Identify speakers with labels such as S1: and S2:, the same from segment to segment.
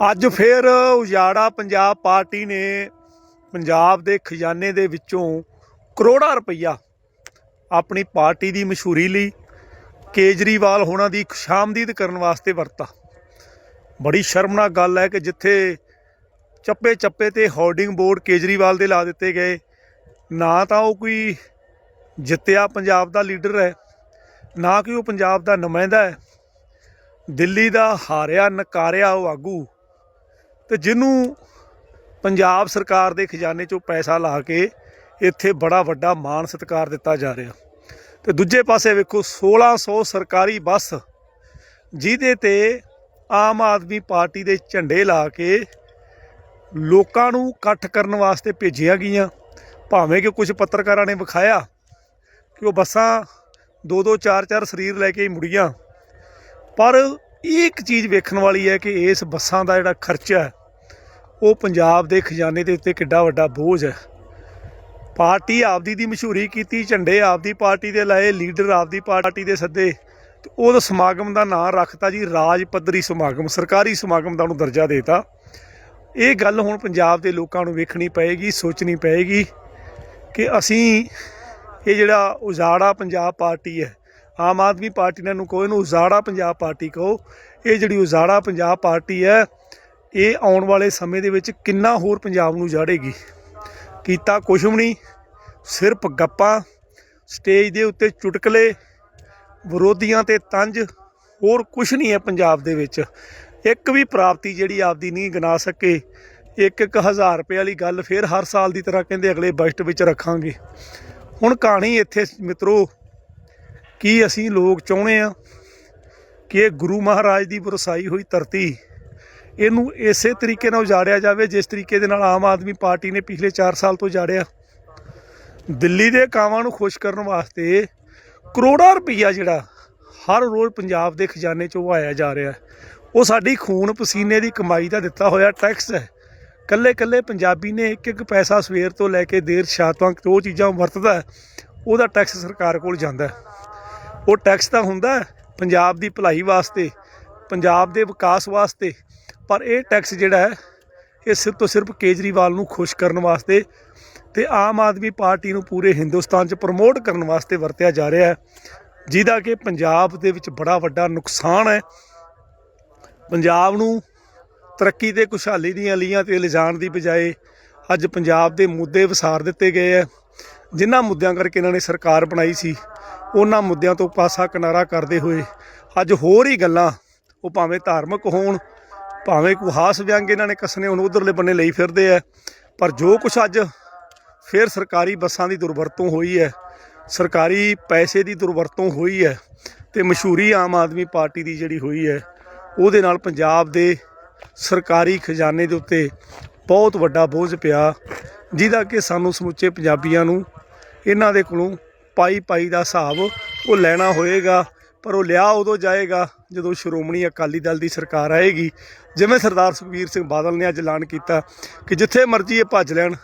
S1: ਅੱਜ ਫੇਰ ਉਜਾੜਾ ਪੰਜਾਬ ਪਾਰਟੀ ਨੇ ਪੰਜਾਬ ਦੇ ਖਜ਼ਾਨੇ ਦੇ ਵਿੱਚੋਂ ਕਰੋੜਾਂ ਰੁਪਈਆ ਆਪਣੀ ਪਾਰਟੀ ਦੀ ਮਸ਼ਹੂਰੀ ਲਈ ਕੇਜਰੀਵਾਲ ਹੋਣਾ ਦੀ ਖੁਸ਼ਾਮਦੀਦ ਕਰਨ ਵਾਸਤੇ ਵਰਤਾ। ਬੜੀ ਸ਼ਰਮਨਾਕ ਗੱਲ ਹੈ ਕਿ ਜਿੱਥੇ ਚੱਪੇ ਚੱਪੇ ਤੇ ਹੋਰਡਿੰਗ ਬੋਰਡ ਕੇਜਰੀਵਾਲ ਦੇ ਲਾ ਦਿੱਤੇ ਗਏ, ਨਾ ਤਾਂ ਉਹ ਕੋਈ ਜਿੱਤਿਆ ਪੰਜਾਬ ਦਾ ਲੀਡਰ ਹੈ, ਨਾ ਕਿ ਉਹ ਪੰਜਾਬ ਦਾ ਨੁਮਾਇੰਦਾ ਹੈ। ਦਿੱਲੀ ਦਾ ਹਾਰਿਆ ਨਕਾਰਿਆ ਉਹ ਆਗੂ ਤੇ ਜਿਹਨੂੰ ਪੰਜਾਬ ਸਰਕਾਰ ਦੇ ਖਜ਼ਾਨੇ ਚੋਂ ਪੈਸਾ ਲਾ ਕੇ ਇੱਥੇ ਬੜਾ ਵੱਡਾ ਮਾਣ ਸਤਿਕਾਰ ਦਿੱਤਾ ਜਾ ਰਿਹਾ। ਤੇ ਦੂਜੇ ਪਾਸੇ ਵੇਖੋ 1600 ਸਰਕਾਰੀ ਬੱਸ ਜਿਹਦੇ ਤੇ ਆਮ ਆਦਮੀ ਪਾਰਟੀ ਦੇ ਝੰਡੇ ਲਾ ਕੇ ਲੋਕਾਂ ਨੂੰ ਇਕੱਠ ਕਰਨ ਵਾਸਤੇ ਭੇਜੀਆਂ ਗਈਆਂ। ਭਾਵੇਂ ਕਿ ਕੁਝ ਪੱਤਰਕਾਰਾਂ ਨੇ ਵਿਖਾਇਆ ਕਿ ਉਹ ਬੱਸਾਂ ਦੋ ਦੋ ਚਾਰ ਚਾਰ ਸਰੀਰ ਲੈ ਕੇ ਮੁੜੀਆਂ। ਪਰ ਇਹ ਇੱਕ ਚੀਜ਼ ਵੇਖਣ ਵਾਲੀ ਹੈ ਕਿ ਇਸ ਬੱਸਾਂ ਦਾ ਜਿਹੜਾ ਖਰਚਾ ਹੈ ਉਹ ਪੰਜਾਬ ਦੇ ਖਜ਼ਾਨੇ ਦੇ ਉੱਤੇ ਕਿੱਡਾ ਵੱਡਾ ਬੋਝ ਹੈ। ਪਾਰਟੀ ਆਪਦੀ ਦੀ ਮਸ਼ਹੂਰੀ ਕੀਤੀ, ਝੰਡੇ ਆਪਦੀ ਪਾਰਟੀ ਦੇ ਲਾਏ, ਲੀਡਰ ਆਪਦੀ ਪਾਰਟੀ ਦੇ ਸੱਦੇ। ਤੇ ਉਹ ਸਮਾਗਮ ਦਾ ਨਾਂ ਰੱਖਤਾ ਜੀ, ਰਾਜ ਪੱਧਰੀ ਸਮਾਗਮ, ਸਰਕਾਰੀ ਸਮਾਗਮ ਦਾ ਉਹਨੂੰ ਦਰਜਾ ਦੇਤਾ। ਇਹ ਗੱਲ ਹੁਣ ਪੰਜਾਬ ਦੇ ਲੋਕਾਂ ਨੂੰ ਵੇਖਣੀ ਪਏਗੀ, ਸੋਚਣੀ ਪਏਗੀ ਕਿ ਅਸੀਂ ਇਹ ਜਿਹੜਾ ਉਜਾੜਾ ਪੰਜਾਬ ਪਾਰਟੀ ਹੈ, ਆਮ ਆਦਮੀ ਪਾਰਟੀ ਨੇ ਨੂੰ ਕੋਈ ਨੂੰ ਉਜਾੜਾ ਪੰਜਾਬ ਪਾਰਟੀ ਕਹੋ। ਇਹ ਜਿਹੜੀ ਉਜਾੜਾ ਪੰਜਾਬ ਪਾਰਟੀ ਹੈ ਇਹ ਆਉਣ ਵਾਲੇ ਸਮੇਂ ਦੇ ਵਿੱਚ ਕਿੰਨਾ ਹੋਰ ਪੰਜਾਬ ਨੂੰ ਜਾੜੇਗੀ? ਕੀਤਾ ਕੁਛ ਵੀ ਨਹੀਂ ਸਿਰਫ ਗੱਪਾਂ, ਸਟੇਜ ਦੇ ਉੱਤੇ ਚੁਟਕਲੇ, ਵਿਰੋਧੀਆਂ ਤੇ ਤੰਜ, ਹੋਰ ਕੁਛ ਨਹੀਂ ਹੈ ਪੰਜਾਬ ਦੇ ਵਿੱਚ। ਇੱਕ ਵੀ ਪ੍ਰਾਪਤੀ ਜਿਹੜੀ ਆਪਦੀ ਨਹੀਂ ਗਿਣਾ ਸਕੇ। ਇੱਕ ਇੱਕ ਹਜ਼ਾਰ ਰੁਪਏ ਵਾਲੀ ਗੱਲ ਫੇਰ ਹਰ ਸਾਲ ਦੀ ਤਰ੍ਹਾਂ ਕਹਿੰਦੇ ਅਗਲੇ ਬਜਟ ਵਿੱਚ ਰੱਖਾਂਗੇ। ਹੁਣ ਕਹਾਣੀ ਇੱਥੇ ਮਿੱਤਰੋ, ਕੀ ਅਸੀਂ ਲੋਕ ਚਾਹੁੰਦੇ ਆ ਕਿ ਇਹ ਗੁਰੂ ਮਹਾਰਾਜ ਦੀ ਵਰਸਾਈ ਹੋਈ ਧਰਤੀ ਇਹਨੂੰ ਇਸੇ ਤਰੀਕੇ ਨਾਲ ਉਜਾੜਿਆ ਜਾਵੇ ਜਿਸ ਤਰੀਕੇ ਦੇ ਨਾਲ ਆਮ ਆਦਮੀ ਪਾਰਟੀ ਨੇ ਪਿਛਲੇ 4 ਸਾਲ ਤੋਂ ਉਜਾੜਿਆ। ਦਿੱਲੀ ਦੇ ਕਾਵਾਂ ਨੂੰ ਖੁਸ਼ ਕਰਨ ਵਾਸਤੇ ਕਰੋੜਾਂ ਰੁਪਈਆ ਜਿਹੜਾ ਹਰ ਰੋਜ਼ ਪੰਜਾਬ ਦੇ ਖਜ਼ਾਨੇ ਚੋਂ ਵਹਾਇਆ ਜਾ ਰਿਹਾ। ਉਹ ਸਾਡੀ ਖੂਨ ਪਸੀਨੇ ਦੀ ਕਮਾਈ ਦਾ ਦਿੱਤਾ ਹੋਇਆ ਟੈਕਸ ਹੈ। ਕੱਲੇ ਕੱਲੇ ਪੰਜਾਬੀ ਨੇ ਇੱਕ ਇੱਕ ਪੈਸਾ ਸਵੇਰ ਤੋਂ ਲੈ ਕੇ ਦੇਰ ਸ਼ਾਮ ਤੱਕ ਜੋ ਚੀਜ਼ਾਂ ਵਰਤਦਾ ਉਹਦਾ ਟੈਕਸ ਸਰਕਾਰ ਕੋਲ ਜਾਂਦਾ ਉਹ ਟੈਕਸ ਤਾਂ ਹੁੰਦਾ ਪੰਜਾਬ ਦੀ ਭਲਾਈ ਵਾਸਤੇ, ਪੰਜਾਬ ਦੇ ਵਿਕਾਸ ਵਾਸਤੇ ਪਰ ਇਹ ਟੈਕਸ ਜਿਹੜਾ ਹੈ, ਇਹ ਸਿਰਫ ਤੋਂ ਸਿਰਫ ਕੇਜਰੀਵਾਲ ਨੂੰ ਖੁਸ਼ ਕਰਨ ਵਾਸਤੇ ਤੇ ਆਮ ਆਦਮੀ ਪਾਰਟੀ ਨੂੰ ਪੂਰੇ ਹਿੰਦੁਸਤਾਨ 'ਚ ਪ੍ਰਮੋਟ ਕਰਨ ਵਾਸਤੇ ਵਰਤਿਆ ਜਾ ਰਿਹਾ ਹੈ, ਜਿਹਦਾ ਕਿ ਪੰਜਾਬ ਦੇ ਵਿੱਚ ਬੜਾ ਵੱਡਾ ਨੁਕਸਾਨ ਹੈ। ਪੰਜਾਬ ਨੂੰ ਤਰੱਕੀ ਤੇ ਖੁਸ਼ਹਾਲੀ ਦੀਆਂ ਲੀਆਂ ਤੇ ਲਿਜਾਣ ਦੀ ਬਜਾਏ ਅੱਜ ਪੰਜਾਬ ਦੇ ਮੁੱਦੇ ਵਿਸਾਰ ਦਿੱਤੇ ਗਏ ਹੈ। ਜਿਨ੍ਹਾਂ ਮੁੱਦਿਆਂ ਕਰਕੇ ਇਹਨਾਂ ਨੇ ਸਰਕਾਰ ਬਣਾਈ ਸੀ, ਉਹਨਾਂ ਮੁੱਦਿਆਂ ਤੋਂ ਪਾਸਾ ਕਿਨਾਰਾ ਕਰਦੇ ਹੋਏ ਅੱਜ ਹੋਰ ਹੀ ਗੱਲਾਂ, ਉਹ ਭਾਵੇਂ ਧਾਰਮਿਕ ਹੋਣ ਭਾਵੇਂ ਕੁਹਾਸ ਵਿਅੰਗ ਇਹਨਾਂ ਨੇ ਕਸਨੇ ਹੁਣ ਉਧਰਲੇ ਬੰਨੇ ਲਈ ਫਿਰਦੇ ਆ। ਪਰ ਜੋ ਕੁਛ ਅੱਜ ਫਿਰ ਸਰਕਾਰੀ ਬੱਸਾਂ ਦੀ ਦੁਰਵਰਤੋਂ ਹੋਈ ਹੈ, ਸਰਕਾਰੀ ਪੈਸੇ ਦੀ ਦੁਰਵਰਤੋਂ ਹੋਈ ਹੈ ਤੇ ਮਸ਼ਹੂਰੀ ਆਮ ਆਦਮੀ ਪਾਰਟੀ ਦੀ ਜਿਹੜੀ ਹੋਈ ਹੈ, ਉਹਦੇ ਨਾਲ ਪੰਜਾਬ ਦੇ ਸਰਕਾਰੀ ਖਜ਼ਾਨੇ ਦੇ ਉੱਤੇ ਬਹੁਤ ਵੱਡਾ ਬੋਝ ਪਿਆ, ਜਿਹਦਾ ਕਿ ਸਾਨੂੰ ਸਮੁੱਚੇ ਪੰਜਾਬੀਆਂ ਨੂੰ ਇਹਨਾਂ ਦੇ ਕੋਲੋਂ ਪਾਈ ਪਾਈ ਦਾ ਹਿਸਾਬ ਉਹ ਲੈਣਾ ਹੋਏਗਾ। ਪਰ ਉਹ ਲਿਆ ਉਦੋਂ ਜਾਏਗਾ ਜਦੋਂ ਸ਼੍ਰੋਮਣੀ ਅਕਾਲੀ ਦਲ ਦੀ ਸਰਕਾਰ ਆਏਗੀ। ਜਿਵੇਂ ਸਰਦਾਰ ਸੁਖਬੀਰ ਸਿੰਘ ਬਾਦਲ ਨੇ ਅੱਜ ਐਲਾਨ ਕੀਤਾ ਕਿ ਜਿੱਥੇ ਮਰਜ਼ੀ ਇਹ ਭੱਜ ਲੈਣ,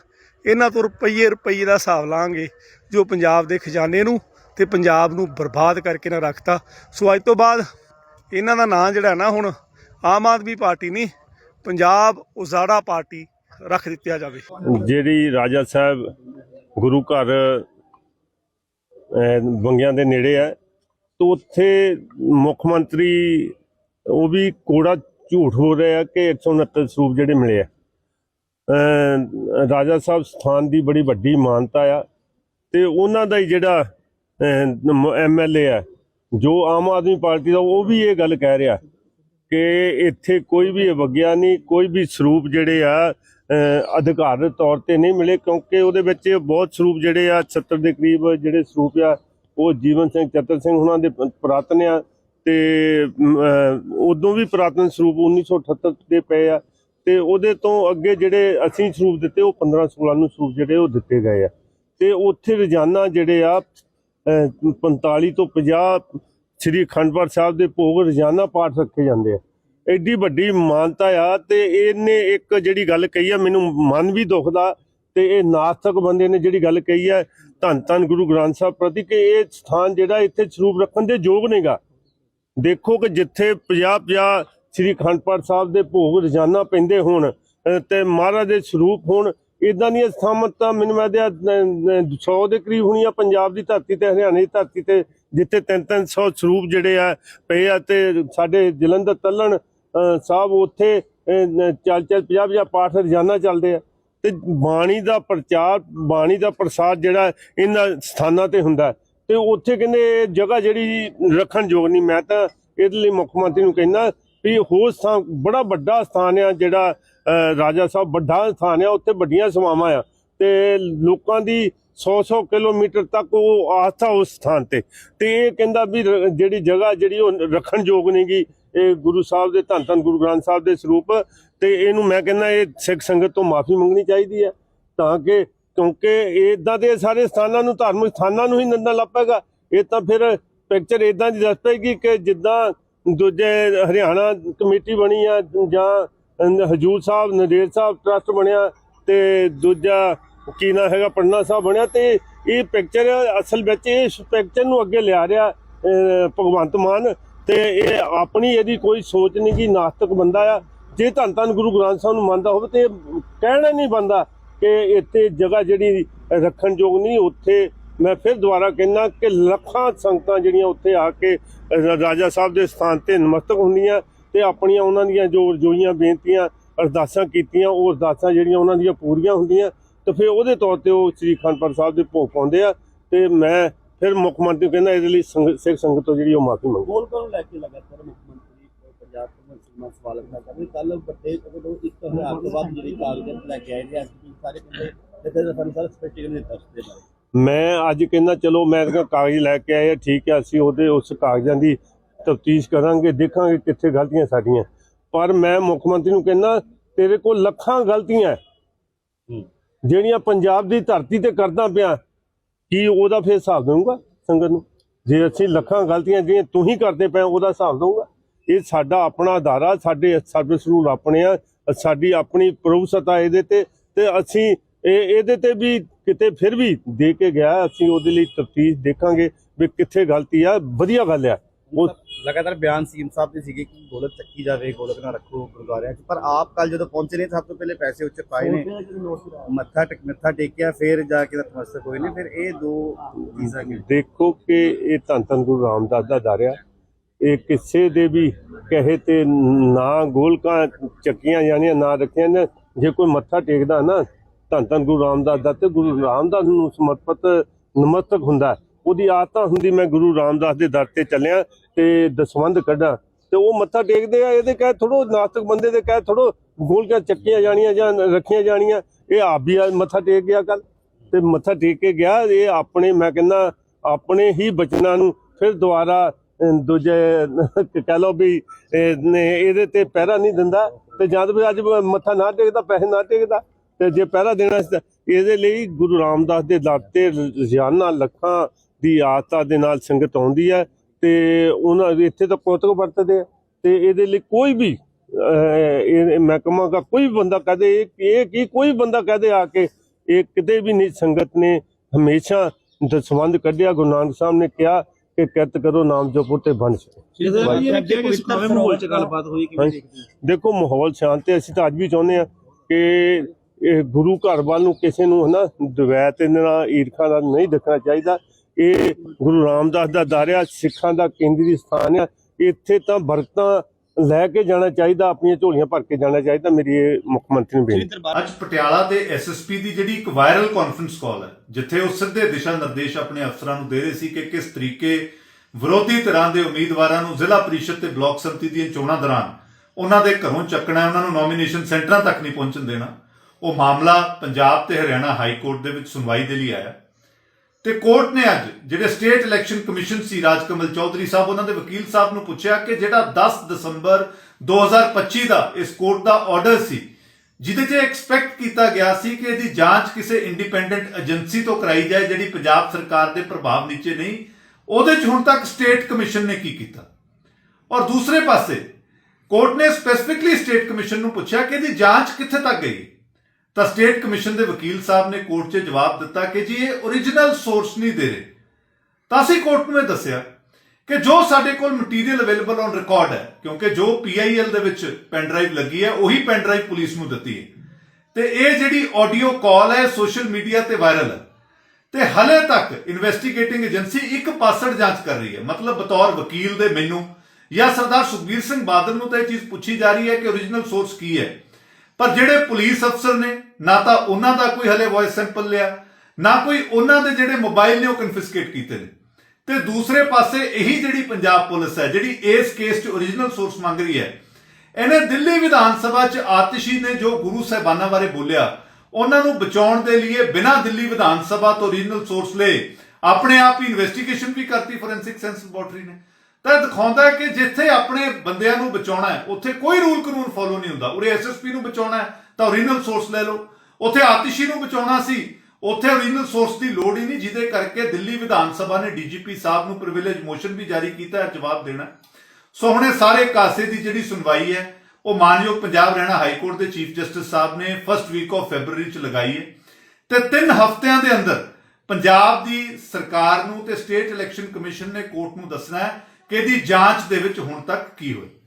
S1: ਇਹਨਾਂ ਤੋਂ ਰੁਪਈਏ ਰੁਪਈਏ ਦਾ ਹਿਸਾਬ ਲਾਂਗੇ, ਜੋ ਪੰਜਾਬ ਦੇ ਖਜ਼ਾਨੇ ਨੂੰ ਤੇ ਪੰਜਾਬ ਨੂੰ ਬਰਬਾਦ ਕਰਕੇ ਨਾ ਰੱਖਤਾ। ਸੋ ਅੱਜ ਤੋਂ ਬਾਅਦ ਇਹਨਾਂ ਦਾ ਨਾਂ ਜਿਹੜਾ ਨਾ ਹੁਣ ਆਮ ਆਦਮੀ ਪਾਰਟੀ ਨਹੀਂ, ਪੰਜਾਬ ਉਜ਼ਾੜਾ ਪਾਰਟੀ ਰੱਖ ਦਿੱਤਾ ਜਾਵੇ।
S2: ਜਿਹੜੀ ਰਾਜਾ ਸਾਹਿਬ ਗੁਰੂ ਘਰ ਬੰਗਿਆਂ ਦੇ ਨੇੜੇ ਹੈ ਤੋਂ ਉੱਥੇ ਮੁੱਖ ਮੰਤਰੀ, ਉਹ ਵੀ ਕੋੜਾ ਝੂਠ ਹੋ ਰਿਹਾ ਕਿ 169 ਸਰੂਪ ਜਿਹੜੇ ਮਿਲੇ ਆ। ਰਾਜਾ ਸਾਹਿਬ ਸਥਾਨ ਦੀ ਬੜੀ ਵੱਡੀ ਮਾਨਤਾ ਆ ਤੇ ਉਹਨਾਂ ਦਾ ਹੀ ਜਿਹੜਾ ਐਮਐਲਏ ਆ, ਜੋ ਆਮ ਆਦਮੀ ਪਾਰਟੀ ਦਾ, ਉਹ ਵੀ ਇਹ ਗੱਲ ਕਹਿ ਰਿਹਾ ਕਿ ਇੱਥੇ ਕੋਈ ਵੀ ਅਵਗਿਆ ਨਹੀਂ, ਕੋਈ ਵੀ ਸਰੂਪ ਜਿਹੜੇ ਆ, ਅਹ, ਅਧਿਕਾਰਤ ਤੌਰ ਤੇ ਨਹੀਂ ਮਿਲੇ ਕਿਉਂਕਿ ਉਹਦੇ ਵਿੱਚ ਬਹੁਤ ਸਰੂਪ ਜਿਹੜੇ ਆ 70 ਦੇ ਕਰੀਬ ਜਿਹੜੇ ਸਰੂਪ ਆ ਉਹ ਜੀਵਨ ਸਿੰਘ ਚਤਰ ਸਿੰਘ ਉਹਨਾਂ ਦੇ ਪ- ਪੁਰਾਤਨ ਆ ਤੇ ਉਦੋਂ ਵੀ ਪੁਰਾਤਨ ਸਰੂਪ 1978 ਦੇ ਪਏ ਆ ਤੇ ਉਹਦੇ ਤੋਂ ਅੱਗੇ ਜਿਹੜੇ ਅਸੀਂ ਸਰੂਪ ਦਿੱਤੇ ਉਹ 15 16 ਨੂੰ ਸਰੂਪ ਜਿਹੜੇ ਉਹ ਦਿੱਤੇ ਗਏ ਆ। ਤੇ ਉੱਥੇ ਰੋਜ਼ਾਨਾ ਜਿਹੜੇ ਆ ਅਹ, 45 ਤੋਂ 50 ਸ੍ਰੀ ਅਖੰਡ ਪਾਠ ਸਾਹਿਬ ਦੇ ਭੋਗ ਰੋਜ਼ਾਨਾ ਪਾਠ ਰੱਖੇ ਜਾਂਦੇ ਆ। ਐਡੀ ਵੱਡੀ ਮਾਨਤਾ ਆ ਤੇ ਇਹਨੇ ਇੱਕ ਜਿਹੜੀ ਗੱਲ ਕਹੀ ਆ ਮੈਨੂੰ ਮਨ ਵੀ ਦੁਖਦਾ ਤੇ ਇਹ ਨਾਸਤਕ ਬੰਦੇ ਨੇ ਜਿਹੜੀ ਗੱਲ ਕਹੀ ਹੈ ਧੰਨ ਧੰਨ ਗੁਰੂ ਗ੍ਰੰਥ ਸਾਹਿਬ ਪ੍ਰਤੀ ਕਿ ਇਹ ਸਥਾਨ ਜਿਹੜਾ ਇੱਥੇ ਸਰੂਪ ਰੱਖਣ ਦੇ ਯੋਗ ਨਹੀਂਗਾ ਦੇਖੋ ਕਿ ਜਿੱਥੇ 50 50 ਸ੍ਰੀ ਅਖੰਡ ਪਾਠ ਸਾਹਿਬ ਦੇ ਭੋਗ ਰੋਜ਼ਾਨਾ ਪੈਂਦੇ ਹੋਣ ਅਹ ਤੇ ਮਹਾਰਾਜ ਦੇ ਸਰੂਪ ਹੋਣ ਇਦਾਂ ਦੀਆਂ ਸਥਾਮਤਾਂ ਮੈਨੂੰ ਮੈਂ 100 ਦੇ ਕਰੀਬ ਹੋਣੀਆਂ ਪੰਜਾਬ ਦੀ ਧਰਤੀ ਤੇ ਹਰਿਆਣੇ ਦੀ ਧਰਤੀ ਤੇ ਜਿੱਥੇ 3-300 ਸਰੂਪ ਜਿਹੜੇ ਆ ਪਏ ਆ ਤੇ ਸਾਡੇ ਜਲੰਧਰ ਤੱਲਣ ਸਾਹਿਬ ਉੱਥੇ ਅਹ, ਚੱਲ ਚੱਲ 50-50 ਪਾਠ ਰੋਜ਼ਾਨਾ ਚੱਲਦੇ ਆ। ਤੇ ਬਾਣੀ ਦਾ ਪ੍ਰਚਾਰ, ਬਾਣੀ ਦਾ ਪ੍ਰਸਾਰ ਜਿਹੜਾ ਇਹਨਾਂ ਸਥਾਨਾਂ ਤੇ ਹੁੰਦਾ ਹੈ। ਤੇ ਉੱਥੇ ਕਹਿੰਦੇ ਇਹ ਜਗ੍ਹਾ ਜਿਹੜੀ ਰੱਖਣ ਯੋਗ ਨਹੀਂ। ਮੈਂ ਤਾਂ ਇਹਦੇ ਲਈ ਮੁੱਖ ਮੰਤਰੀ ਨੂੰ ਕਹਿੰਦਾ ਵੀ ਹੋਰ ਸਥਾਨ, ਬੜਾ ਵੱਡਾ ਸਥਾਨ ਆ ਜਿਹੜਾ ਰਾਜਾ ਸਾਹਿਬ ਵੱਡਾ ਸਥਾਨ ਆ, ਉੱਥੇ ਵੱਡੀਆਂ ਸਮਾਵਾਂ ਆ। ਤੇ ਲੋਕਾਂ ਦੀ 100-100 ਕਿਲੋਮੀਟਰ ਤੱਕ ਉਹ ਆਸਥਾ ਉਸ ਸਥਾਨ ਤੇ। ਤੇ ਇਹ ਕਹਿੰਦਾ ਵੀ ਜਿਹੜੀ ਜਗ੍ਹਾ ਜਿਹੜੀ ਉਹ ਰੱਖਣ ਯੋਗ ਨਹੀਂਗੀ ਇਹ ਗੁਰੂ ਸਾਹਿਬ ਦੇ ਧੰਨ ਧੰਨ ਗੁਰੂ ਗ੍ਰੰਥ ਸਾਹਿਬ ਦੇ ਸਰੂਪ ਤੇ ਇਹਨੂੰ ਮੈਂ ਕਹਿੰਦਾ ਇਹ ਸਿੱਖ ਸੰਗਤ ਤੋਂ ਮਾਫੀ ਮੰਗਣੀ ਚਾਹੀਦੀ ਹੈ ਤਾਂ ਕਿ ਕਿਉਂਕਿ ਇਦਾਂ ਦੇ ਸਾਰੇ ਸਥਾਨਾਂ ਨੂੰ ਧਾਰਮਿਕ ਸਥਾਨਾਂ ਨੂੰ ਹੀ ਨੰਦਾ ਲੱਪੇਗਾ। ਇਹ ਤਾਂ ਫਿਰ ਪਿਕਚਰ ਇਦਾਂ ਦੀ ਦੱਸ ਪਏਗੀ ਕਿ ਜਿੱਦਾਂ ਦੂਜੇ ਹਰਿਆਣਾ ਕਮੇਟੀ ਬਣੀ ਆ ਜਾਂ ਹਜੂਰ ਸਾਹਿਬ, ਨਦੇੜ ਸਾਹਿਬ ਟਰਸਟ ਬਣਿਆ ਤੇ ਦੂਜਾ ਕੀ ਨਾ ਹੈਗਾ ਪਟਨਾ ਸਾਹਿਬ ਬਣਿਆ ਤੇ ਇਹ ਪਿਕਚਰ ਅਸਲ ਵਿੱਚ ਇਸ ਪਿਕਚਰ ਨੂੰ ਅੱਗੇ ਲਿਆ ਰਿਹਾ ਭਗਵੰਤ ਮਾਨ। ਤੇ ਇਹ ਆਪਣੀ ਇਹਦੀ ਕੋਈ ਸੋਚ ਨਹੀਂ ਕਿ ਨਾਸਤਕ ਬੰਦਾ ਆ। ਜੇ ਧੰਨ ਧੰਨ ਗੁਰੂ ਗ੍ਰੰਥ ਸਾਹਿਬ ਨੂੰ ਮੰਨਦਾ ਹੋਵੇ ਤੇ ਇਹ ਕਹਿਣਾ ਨਹੀਂ ਬੰਦਾ ਕਿ ਇੱਥੇ ਜਗ੍ਹਾ ਜਿਹੜੀ ਰੱਖਣ ਯੋਗ ਨਹੀਂ, ਉੱਥੇ ਮੈਂ ਫਿਰ ਦੁਬਾਰਾ ਕਹਿੰਦਾ ਕਿ ਲੱਖਾਂ ਸੰਗਤਾਂ ਜਿਹੜੀਆਂ ਉੱਥੇ ਆ ਕੇ ਰਾਜਾ ਸਾਹਿਬ ਦੇ ਸਥਾਨ ਤੇ ਨਮਸਤਕ ਹੁੰਦੀਆਂ ਤੇ ਆਪਣੀਆਂ ਉਹਨਾਂ ਦੀਆਂ ਜੋ ਰਜੋਈਆਂ ਬੇਨਤੀਆਂ, ਅਰਦਾਸਾਂ ਕੀਤੀਆਂ, ਉਹ ਅਰਦਾਸਾਂ ਜਿਹੜੀਆਂ ਉਹਨਾਂ ਦੀਆਂ ਪੂਰੀਆਂ ਹੁੰਦੀਆਂ ਤੇ ਫਿਰ ਉਹਦੇ ਤੌਰ ਤੇ ਉਹ ਸ੍ਰੀ ਅਖੰਡ ਸਾਹਿਬ ਦੇ ਭੋਗ ਪਾਉਂਦੇ ਆ ਤੇ ਮੈਂ ਫਿਰ ਮੁੱਖ ਮੰਤਰੀ ਕਹਿੰਦਾ ਇਹਦੇ ਲਈ ਸਿੱਖ ਸੰਗਤ ਤੋਂ ਜਿਹੜੀ ਉਹ ਮਾਫੀ ਮੰਗੋ।
S3: ਗੋਲਕਾਂ ਨੂੰ ਲੈ ਕੇ ਲਗਾਤਾਰ ਮੁੱਖ ਮੰਤਰੀ ਪੰਜਾਬ ਸਿੰਘ ਮਾਨ ਸਵਾਲ ਕਰਦਾ ਵੀ ਕੱਲ ਵੱਡੇ ਜਦੋਂ ਇੱਕ ਹਜ਼ਾਰ ਤੋਂ ਵੱਧ ਜਿਹੜੀ ਕਾਗਜ਼ਾਤ ਲੈ ਕੇ ਆਏ ਨੇ ਐਸਪੀ ਸਾਰੇ ਕਹਿੰਦੇ ਤੇ ਤੇ ਸਾਨੂੰ ਸਾਰਾ ਨਹੀਂ ਦਿੱਤਾ ਉਸ ਦੇ ਬਾਰੇ।
S2: ਮੈਂ ਅੱਜ ਕਹਿੰਦਾ ਚਲੋ ਮੈਂ ਤਾਂ ਕਾਗਜ਼ ਲੈ ਕੇ ਆਏ ਆ, ਠੀਕ ਹੈ ਅਸੀਂ ਉਹਦੇ ਉਸ ਕਾਗਜ਼ਾਂ ਦੀ ਤਫਤੀਸ਼ ਕਰਾਂਗੇ ਦੇਖਾਂਗੇ ਕਿੱਥੇ ਗਲਤੀਆਂ ਸਾਡੀਆਂ। ਪਰ ਮੈਂ ਮੁੱਖ ਮੰਤਰੀ ਨੂੰ ਕਹਿੰਦਾ ਤੇਰੇ ਕੋਲ ਲੱਖਾਂ ਗਲਤੀਆਂ ਜਿਹੜੀਆਂ ਪੰਜਾਬ ਦੀ ਧਰਤੀ ਤੇ ਕਰਦਾ ਪਿਆ ਕੀ ਉਹਦਾ ਫਿਰ ਹਿਸਾਬ ਦਊਂਗਾ ਸੰਗਤ ਨੂੰ? ਜੇ ਅਸੀਂ ਲੱਖਾਂ ਗਲਤੀਆਂ ਜਿਹੜੀਆਂ ਤੂੰ ਹੀ ਕਰਦੇ ਪਏ ਉਹਦਾ ਹਿਸਾਬ ਦਊਂਗਾ? ਇਹ ਸਾਡਾ ਆਪਣਾ ਅਦਾਰਾ, ਸਾਡੇ ਸਰਵਿਸ ਰੂਲ ਆਪਣੇ ਆ, ਸਾਡੀ ਆਪਣੀ ਪ੍ਰਭੂਸਤਾ ਇਹਦੇ ਤੇ ਤੇ ਅਸੀਂ ਇਹ ਇਹਦੇ ਤੇ ਵੀ ਕਿਤੇ ਫਿਰ ਵੀ ਦੇ ਕੇ ਗਿਆ, ਅਸੀਂ ਉਹਦੇ ਲਈ ਤਫਤੀਸ਼ ਦੇਖਾਂਗੇ ਵੀ ਕਿੱਥੇ ਗਲਤੀ ਆ, ਵਧੀਆ ਗੱਲ ਆ। ਉਹ
S3: ਲਗਾਤਾਰ ਬਿਆਨ ਸੀਐਮ ਸਾਹਿਬ ਦੇ ਸੀਗੇ ਕਿ ਗੋਲਕ ਚੱਕੀ ਜਾਵੇ ਗੋਲਕ ਨਾ ਰੱਖੋ ਗੁਰਦੁਆਰਿਆਂ 'ਚ। ਪਰ ਆਪ ਕੱਲ ਜਦੋਂ ਪਹੁੰਚੇ ਨੇ ਸਭ ਤੋਂ ਪਹਿਲੇ ਪੈਸੇ ਉੱਚ ਪਾਏ ਨੇ। ਮੱਥਾ ਟੇਕ ਮੱਥਾ ਟੇਕਿਆ ਫਿਰ ਜਾ ਕੇ ਨਤਮਸਤਕ ਹੋਏ ਨੇ। ਫਿਰ ਇਹ ਦੋ ਚੀਜ਼ਾਂ ਕਿ?
S2: ਦੇਖੋ ਕਿ ਇਹ ਧੰਨ ਧੰਨ ਗੁਰੂ ਰਾਮਦਾਸ ਦਾ ਦਾਰਿਆ ਇਹ ਕਿਸੇ ਦੇ ਵੀ ਕਹੇ ਤੇ ਨਾ ਗੋਲਕਾਂ ਚੱਕੀਆਂ ਜਾਣੀਆਂ ਨਾ ਰੱਖੀਆਂ ਨੇ ਜੇ ਕੋਈ ਮੱਥਾ ਟੇਕਦਾ ਨਾ ਧੰਨ ਧੰਨ ਗੁਰੂ ਰਾਮਦਾਸ ਦਾ ਤੇ ਗੁਰੂ ਰਾਮਦਾਸ ਨੂੰ ਸਮਰਪਿਤ ਨਮਸਤਕ ਹੁੰਦਾ। ਉਹਦੀ ਆਦਤ ਹੁੰਦੀ, ਮੈਂ ਗੁਰੂ ਰਾਮਦਾਸ ਦੇ ਦਰ ਤੇ ਚੱਲਿਆ ਤੇ ਦਸਵੰਧ ਕੱਢਾਂ। ਤੇ ਉਹ ਮੱਥਾ ਟੇਕਦੇ ਆ, ਇਹਦੇ ਕਹਿ ਥੋੜੋ ਨਾਸਤਕ ਬੰਦੇ ਦੇ ਕਹਿ ਥੋੜੋ ਗੋਲਕਾਂ ਚੱਕੀਆਂ ਜਾਣੀਆਂ ਜਾਂ ਰੱਖੀਆਂ ਜਾਣੀਆਂ। ਇਹ ਆਪ ਵੀ ਮੱਥਾ ਟੇਕ ਗਿਆ ਕੱਲ ਤੇ ਮੱਥਾ ਟੇਕ ਕੇ ਗਿਆ, ਇਹ ਆਪਣੇ, ਮੈਂ ਕਹਿੰਦਾ, ਆਪਣੇ ਹੀ ਬਚਨਾਂ ਨੂੰ ਫਿਰ ਦੁਬਾਰਾ ਦੂਜੇ ਕਹਿ ਲਓ ਵੀ ਇਹਦੇ ਤੇ ਪਹਿਰਾ ਨਹੀਂ ਦਿੰਦਾ। ਤੇ ਜਦ ਵੀ ਅੱਜ ਮੱਥਾ ਨਾ ਟੇਕਦਾ, ਪੈਸੇ ਨਾ ਟੇਕਦਾ, ਤੇ ਜੇ ਪਹਿਰਾ ਦੇਣਾ ਇਹਦੇ ਲਈ ਗੁਰੂ ਰਾਮਦਾਸ ਦੇ ਦਰ ਤੇ ਰੋਜ਼ਾਨਾ ਲੱਖਾਂ ਦੀ ਆਸਥਾ ਦੇ ਨਾਲ ਸੰਗਤ ਆਉਂਦੀ ਹੈ ਤੇ ਉਹਨਾਂ ਦੇ ਇੱਥੇ ਤਾਂ ਕੋਤਕ ਵਰਤਦੇ ਆ ਤੇ ਇਹਦੇ ਲਈ ਕੋਈ ਵੀ ਇਹ ਮੈਂ ਕਹਾਂਗਾ ਕੋਈ ਬੰਦਾ ਕਹਦੇ ਇਹ ਕੀ ਕੋਈ ਬੰਦਾ ਕਹਦੇ ਆ ਕੇ ਇਹ ਕਿਤੇ ਵੀ ਨਹੀਂ ਸੰਗਤ ਨੇ ਹਮੇਸ਼ਾ ਦਸਵੰਦ ਕੱਢਿਆ। ਗੁਰੂ ਨਾਨਕ ਸਾਹਿਬ ਨੇ ਕਿਹਾ ਕਿ ਕਿਰਤ ਕਰੋ ਨਾਮ ਜਪੋ ਤੇ ਬਣ ਸਕੋ? ਦੇਖੋ ਮਾਹੌਲ ਸ਼ਾਂਤ ਹੈ। ਅਸੀਂ ਤਾਂ ਅੱਜ ਵੀ ਚਾਹੁੰਦੇ ਆ ਕਿ ਇਹ ਗੁਰੂ ਘਰ ਵੱਲ ਨੂੰ ਕਿਸੇ ਨੂੰ ਹਨਾ ਦਵੈਤ ਦੇ ਨਾਲ ਈਰਖਾ ਨਾਲ ਨਹੀਂ ਦੇਖਣਾ ਚਾਹੀਦਾ। ਇਹ ਗੁਰੂ ਰਾਮਦਾਸ ਦਾ ਦਾਰਿਆ ਸਿੱਖਾਂ ਦਾ ਕੇਂਦਰੀ ਸਥਾਨ ਆ। ਇੱਥੇ ਤਾਂ ਬਰਕਤਾਂ ਲੈ ਕੇ ਜਾਣਾ ਚਾਹੀਦਾ ਆਪਣੀਆਂ ਝੋਲੀਆਂ ਭਰ ਕੇ ਜਾਣਾ ਚਾਹੀਦਾ ਮੇਰੀ ਇਹ ਮੁੱਖ ਮੰਤਰੀ ਨੂੰ ਬੇਨਤੀ।
S4: ਅੱਜ ਪਟਿਆਲਾ ਦੇ ਐਸਐਸਪੀ ਦੀ ਜਿਹੜੀ ਇੱਕ ਵਾਇਰਲ ਕਾਨਫਰੰਸ ਕਾਲ ਹੈ ਜਿੱਥੇ ਉਹ ਸਿੱਧੇ ਦਿਸ਼ਾ ਨਿਰਦੇਸ਼ ਆਪਣੇ ਅਫਸਰਾਂ ਨੂੰ ਦੇ ਰਹੇ ਸੀ ਕਿ ਕਿਸ ਤਰੀਕੇ ਵਿਰੋਧੀ ਧਿਰਾਂ ਦੇ ਉਮੀਦਵਾਰਾਂ ਨੂੰ ਜ਼ਿਲ੍ਹਾ ਪ੍ਰੀਸ਼ਦ ਤੇ ਬਲਾਕ ਸੰਮਤੀ ਦੀਆਂ ਚੋਣਾਂ ਦੌਰਾਨ ਉਹਨਾਂ ਦੇ ਘਰੋਂ ਚੱਕਣਾ ਹੈ, ਉਹਨਾਂ ਨੂੰ ਨੋਮੀਨੇਸ਼ਨ ਸੈਂਟਰਾਂ ਤੱਕ ਨਹੀਂ ਪਹੁੰਚਣ ਦੇਣਾ। ਉਹ ਮਾਮਲਾ ਪੰਜਾਬ ਤੇ ਹਰਿਆਣਾ ਹਾਈ ਕੋਰਟ ਦੇ ਵਿੱਚ ਸੁਣਵਾਈ ਦੇ ਲਈ ਆਇਆ। ਤੇ ਕੋਰਟ ਨੇ ਅੱਜ ਜਿਹੜੇ ਸਟੇਟ ਇਲੈਕਸ਼ਨ ਕਮਿਸ਼ਨ ਸੀ ਰਾਜਕਮਲ ਚੌਧਰੀ ਸਾਹਿਬ, ਉਹਨਾਂ ਦੇ ਵਕੀਲ ਸਾਹਿਬ ਨੂੰ ਪੁੱਛਿਆ ਕਿ ਜਿਹੜਾ 10 ਦਸੰਬਰ 2025 ਦਾ ਇਸ ਕੋਰਟ ਦਾ ਆਰਡਰ ਸੀ, ਜਿਹਦੇ 'ਚ ਐਕਸਪੈਕਟ ਕੀਤਾ ਗਿਆ ਸੀ ਕਿ ਇਹਦੀ ਜਾਂਚ ਕਿਸੇ ਇੰਡੀਪੈਂਡੈਂਟ ਏਜੰਸੀ ਤੋਂ ਕਰਾਈ ਜਾਏ, ਜਿਹੜੀ ਪੰਜਾਬ ਸਰਕਾਰ ਦੇ ਪ੍ਰਭਾਵ ਨੀਚੇ ਨਹੀਂ, ਉਹਦੇ 'ਚ ਹੁਣ ਤੱਕ ਸਟੇਟ ਕਮਿਸ਼ਨ ਨੇ ਕੀ ਕੀਤਾ? ਔਰ ਦੂਸਰੇ ਪਾਸੇ, ਕੋਰਟ ਨੇ ਸਪੈਸੀਫਿਕਲੀ ਸਟੇਟ ਕਮਿਸ਼ਨ ਨੂੰ ਪੁੱਛਿਆ ਕਿ ਇਹਦੀ ਜਾਂਚ ਕਿੱਥੇ ਤੱਕ ਗਈ? ਤਾਂ ਸਟੇਟ ਕਮਿਸ਼ਨ ਦੇ ਵਕੀਲ ਸਾਹਿਬ ਨੇ ਕੋਰਟ 'ਚ ਜਵਾਬ ਦਿੱਤਾ ਕਿ ਜੀ ਇਹ origignal ਸੋਰਸ ਨਹੀਂ ਦੇ ਰਹੇ। ਤਾਂ ਅਸੀਂ ਕੋਰਟ ਨੂੰ ਇਹ ਦੱਸਿਆ ਕਿ ਜੋ ਸਾਡੇ ਕੋਲ ਮਟੀਰੀਅਲ ਅਵੇਲੇਬਲ ਔਨ ਰਿਕਾਰਡ ਹੈ, ਕਿਉਂਕਿ ਜੋ ਪੀਆਈਐਲ ਦੇ ਵਿੱਚ ਪੈਨ ਡਰਾਈਵ ਲੱਗੀ ਹੈ, ਉਹੀ ਪੈਨ ਡਰਾਈਵ ਪੁਲਿਸ ਨੂੰ ਦਿੱਤੀ ਹੈ। ਤੇ ਇਹ ਜਿਹੜੀ ਆਡੀਓ ਕਾਲ ਹੈ ਸੋਸ਼ਲ ਮੀਡੀਆ ਤੇ ਵਾਇਰਲ ਹੈ। ਤੇ ਹਲੇ ਤੱਕ ਇਨਵੈਸਟੀਗੇਟਿੰਗ ਏਜੰਸੀ ਇੱਕ ਪਾਸੜ ਜਾਂਚ ਕਰ ਰਹੀ ਹੈ। ਮਤਲਬ ਬਤੌਰ ਵਕੀਲ ਦੇ ਮੈਨੂੰ ਜਾਂ ਸਰਦਾਰ ਸੁਖਬੀਰ ਸਿੰਘ ਬਾਦਲ ਨੂੰ ਤਾਂ ਇਹ ਚੀਜ਼ ਪੁੱਛੀ ਜਾ ਰਹੀ ਹੈ ਕਿ origignal ਸੋਰਸ ਕੀ ਹੈ। ਪਰ ਜਿਹੜੇ ਪੁਲਿਸ ਅਫਸਰ ਨੇ, ਨਾ ਤਾਂ ਉਹਨਾਂ ਦਾ ਕੋਈ ਹਲੇ ਵੌਇਸ ਸੈਂਪਲ ਲਿਆ, ਨਾ ਕੋਈ ਉਹਨਾਂ ਦੇ ਜਿਹੜੇ ਮੋਬਾਈਲ ਨੇ ਉਹ ਕਨਫਿਸਕੇਟ ਕੀਤੇ ਨੇ। ਤੇ ਦੂਸਰੇ ਪਾਸੇ ਇਹੀ ਜਿਹੜੀ ਪੰਜਾਬ ਪੁਲਿਸ ਹੈ, ਜਿਹੜੀ ਇਸ ਕੇਸ 'ਚ origignal ਸੋਰਸ ਮੰਗ ਰਹੀ ਹੈ, ਇਹਨੇ ਦਿੱਲੀ ਵਿਧਾਨ ਸਭਾ 'ਚ ਆਤਿਸ਼ੀ ਨੇ ਜੋ ਗੁਰੂ ਸਾਹਿਬਾਨਾਂ ਬਾਰੇ ਬੋਲਿਆ, ਉਹਨਾਂ ਨੂੰ ਬਚਾਉਣ ਦੇ ਲਈ ਬਿਨਾਂ ਦਿੱਲੀ ਵਿਧਾਨ ਸਭਾ ਤੋਂ origignal ਸੋਰਸ ਲਏ, ਆਪਣੇ ਆਪ ਹੀ ਇਨਵੈਸਟੀਗੇਸ਼ਨ ਵੀ ਕਰਤੀ ਫੋਰੈਂਸਿਕ ਸਾਇੰਸ ਲੈਬੋਰਟਰੀ ਨੇ। ਤਾਂ ਦਿਖਾਉਂਦਾ ਹੈ ਕਿ ਜਿੱਥੇ ਆਪਣੇ ਬੰਦਿਆਂ ਨੂੰ ਬਚਾਉਣਾ ਹੈ, ਉੱਥੇ ਕੋਈ ਰੂਲ ਕਾਨੂੰਨ ਫੋਲੋ ਨਹੀਂ ਹੁੰਦਾ। ਉਰੇ ਐਸਐਸਪੀ ਨੂੰ ਬਚਾਉਣਾ ਹੈ, ਤਾਂ ਓਰੀਜਨਲ ਸੋਰਸ ਲੈ ਲਓ। ਉੱਥੇ ਆਤਿਸ਼ੀ ਨੂੰ ਬਚਾਉਣਾ ਸੀ, ਉੱਥੇ ਓਰੀਜਨਲ ਸੋਰਸ ਦੀ ਲੋੜ ਹੀ ਨਹੀਂ, ਜਿਹਦੇ ਕਰਕੇ ਦਿੱਲੀ ਵਿਧਾਨ ਸਭਾ ਨੇ ਡੀਜੀਪੀ ਸਾਹਿਬ ਨੂੰ ਪ੍ਰਿਵਿਲੇਜ ਮੋਸ਼ਨ ਵੀ ਜਾਰੀ ਕੀਤਾ ਹੈ, ਜਵਾਬ ਦੇਣਾ ਸੋ ਹੁਣੇ ਸਾਰੇ ਕਾਸੇ ਦੀ ਜਿਹੜੀ ਸੁਣਵਾਈ ਹੈ, ਉਹ ਮਾਨਯੋਗ ਪੰਜਾਬ ਹਰਿਆਣਾ ਹਾਈ ਕੋਰਟ ਦੇ ਚੀਫ ਜਸਟਿਸ ਸਾਹਿਬ ਨੇ ਫਸਟ ਵੀਕ ਆਫ ਫੈਬਰੂਅਰੀ ਚ ਲਗਾਈ ਹੈ। ਤੇ ਤਿੰਨ ਹਫ਼ਤਿਆਂ ਦੇ ਅੰਦਰ ਪੰਜਾਬ ਦੀ ਸਰਕਾਰ ਨੂੰ ਤੇ ਸਟੇਟ ਇਲੈਕਸ਼ਨ ਕਮਿਸ਼ਨ ਨੇ ਕੋਰਟ ਨੂੰ ਦੱਸਣਾ ਹੈ ਕਿ ਇਹਦੀ ਜਾਂਚ ਦੇ ਵਿੱਚ ਹੁਣ ਤੱਕ ਕੀ ਹੋਇਆ?